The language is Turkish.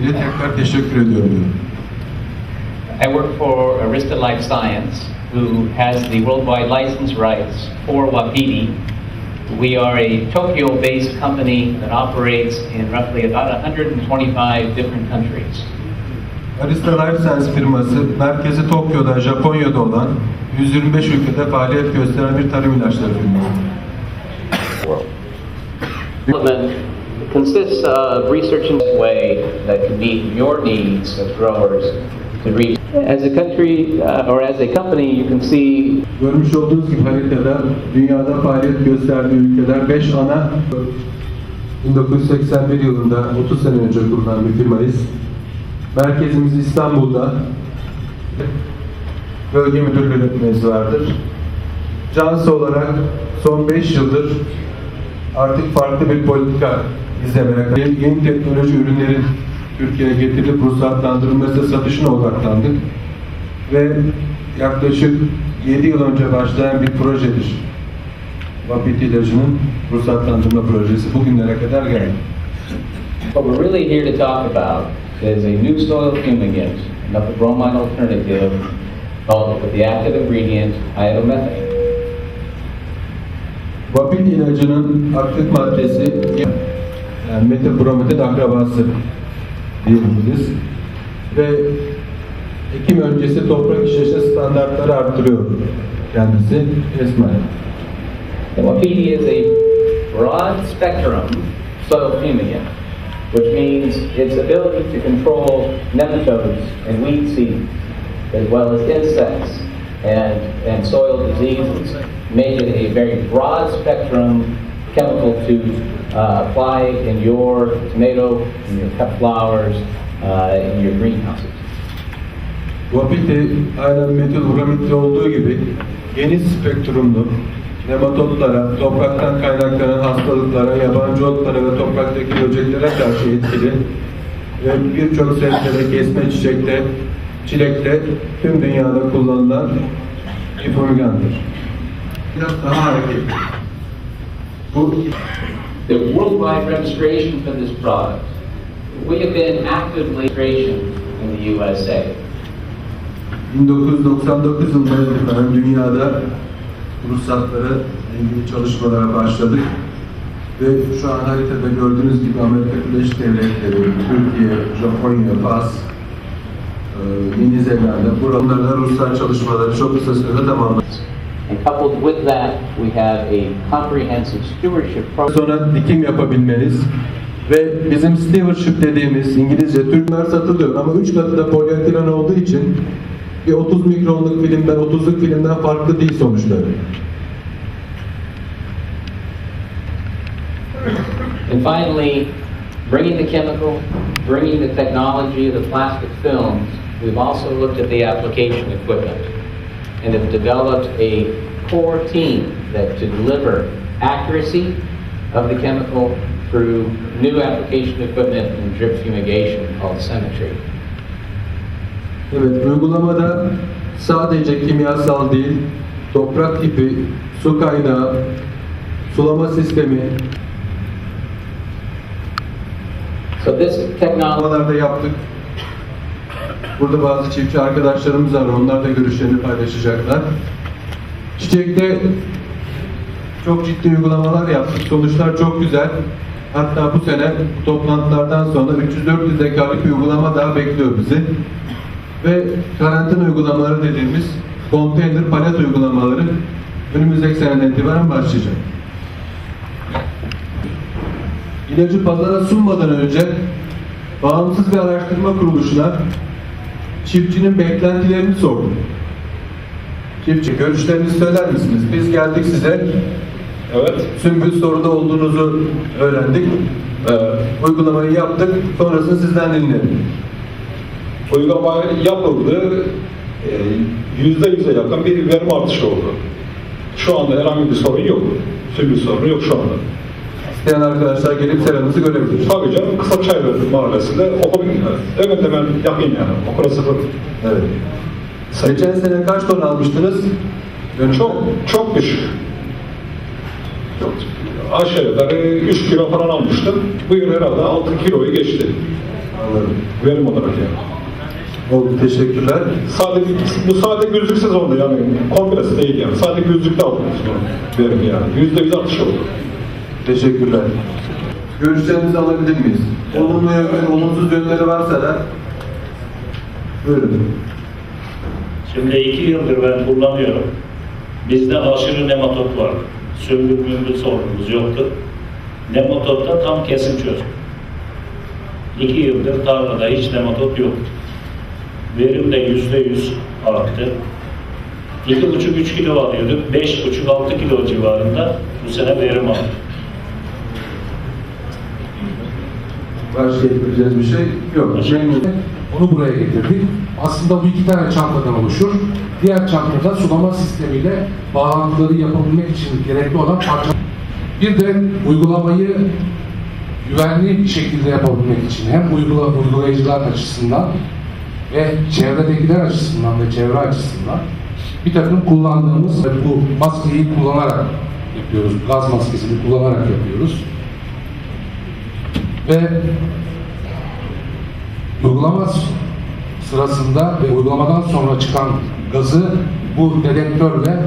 ile tekrar teşekkür ediyorum. diyorum. I work for Arista Life Science, who has the worldwide license rights for Wapiti. We are a Tokyo-based company that operates in roughly about 125 different countries. Arista Life Science firması merkezi Tokyo'da, Japonya'da olan 125 ülkede faaliyet gösteren bir tarım ilaçları firması. Consists of research this way that can meet your needs as growers to reach. As a country uh, or as a company, you can see Görmüş olduğunuz gibi haritada dünyada faaliyet gösterdiği ülkeler 5 ana 1981 yılında 30 sene önce kurulan bir firmayız. Merkezimiz İstanbul'da. Bölge müdürlüğümüz vardır. Cansı olarak son 5 yıldır artık farklı bir politika izlemeye, yeni teknoloji ürünlerin Türkiye'ye getirilip ruhsatlandırılması satışına odaklandık. Ve yaklaşık 7 yıl önce başlayan bir projedir. Vapit ilacının ruhsatlandırma projesi bugünlere kadar geldi. what we're really here to talk about is a new soil fumigant, another bromine alternative called with the active ingredient iodomethane. Vapit ilacının aktif maddesi yani metilbromitin akrabası diyebiliriz. Ve ekim öncesi toprak işleşme standartları arttırıyor kendisi esmer. And Wapiti is a broad spectrum soil fumigant, which means its ability to control nematodes and weed seed, as well as insects and, and soil diseases, make it a very broad spectrum chemical to uh, apply in your tomato, in your cut flowers, uh, in your greenhouses. Vapiti aynen metilbromidde olduğu gibi geniş spektrumlu nematotlara, topraktan kaynaklanan hastalıklara, yabancı otlara ve topraktaki böceklere karşı etkili ve birçok sebzede, kesme çiçekte, çilekte tüm dünyada kullanılan bir fumigandır. Biraz daha hareketli. The worldwide registration for this product, we have been actively registration in the USA. 1999 yılında itibaren dünyada ruhsatlara ilgili çalışmalara başladık. Ve şu an haritada gördüğünüz gibi Amerika Birleşik Devletleri, Türkiye, Japonya, Fas, e, Yeni Zelanda, buralarda ruhsat çalışmaları çok kısa sürede tamamladık. And coupled with that, we have a comprehensive stewardship program. Sonra dikim yapabilmeniz ve bizim stewardship dediğimiz İngilizce Türkler satılıyor ama 3 katı da polietilen olduğu için bir 30 mikronluk filmden 30'luk filmden farklı değil sonuçları. And finally, bringing the chemical, bringing the technology of the plastic films, we've also looked at the application equipment and have developed a core team that to deliver accuracy of the chemical through new application equipment and drip fumigation called Symmetry. Evet, uygulamada sadece kimyasal değil, toprak tipi, su kaynağı, sulama sistemi, So this technology yaptık. Burada bazı çiftçi arkadaşlarımız var, onlar da görüşlerini paylaşacaklar. Çiçekte çok ciddi uygulamalar yaptık, sonuçlar çok güzel. Hatta bu sene bu toplantılardan sonra 300-400 dekarlık bir uygulama daha bekliyor bizi. Ve karantina uygulamaları dediğimiz konteyner palet uygulamaları önümüzdeki seneden itibaren başlayacak. İlacı pazara sunmadan önce bağımsız bir araştırma kuruluşuna çiftçinin beklentilerini sordum. Çiftçi görüşlerinizi söyler misiniz? Biz geldik size Evet. sümbül soruda olduğunuzu öğrendik. Ee, uygulamayı yaptık. Sonrasını sizden dinledim. Uygulama yapıldı. Ee, Yüzde yüze yakın bir verim artışı oldu. Şu anda herhangi bir sorun yok. Sürgün sorunu yok şu anda. İsteyen arkadaşlar gelip seranızı görebilir. Tabii canım kısa Çaylı mahallesinde okul hemen hemen yakın yani. Okula sıfır. Evet. Geçen sene kaç ton almıştınız? Dönüşte. Çok çok düşük. Çok aşağı yukarı 3 kilo falan almıştım. Bu yıl herhalde 6 kiloyu geçti. Anladım. Verim olarak yani. Oldu. Teşekkürler. Sadece, bu sadece gözlük sezonu yani komplesi değil yani. Sadece gözlükte alıyoruz bunu verim yani. Yüzde yüz artış oldu. Teşekkürler. Görüşlerinizi alabilir miyiz? Olumlu yönleri, olumsuz yönleri varsa da buyurun. Şimdi iki yıldır ben kullanıyorum. Bizde aşırı nematot var. Sümbül mümbül sorunumuz yoktu. Nematotta tam kesim çözdük. İki yıldır tarlada hiç nematot yok. Verim de yüzde yüz arttı. İki buçuk üç kilo alıyorduk. Beş buçuk altı kilo civarında bu sene verim aldık. Başka ekleyeceğiz bir şey yok. Memnun. Onu buraya getirdik. Aslında bu iki tane çantadan oluşur. Diğer çantada sulama sistemiyle bağlantıları yapabilmek için gerekli olan parça. Bir de uygulamayı güvenli bir şekilde yapabilmek için hem uygula, uygulayıcılar açısından ve çevredekiler açısından ve çevre açısından bir takım kullandığımız bu maskeyi kullanarak yapıyoruz. Gaz maskesini kullanarak yapıyoruz. Ve uygulama sırasında ve uygulamadan sonra çıkan gazı bu dedektörle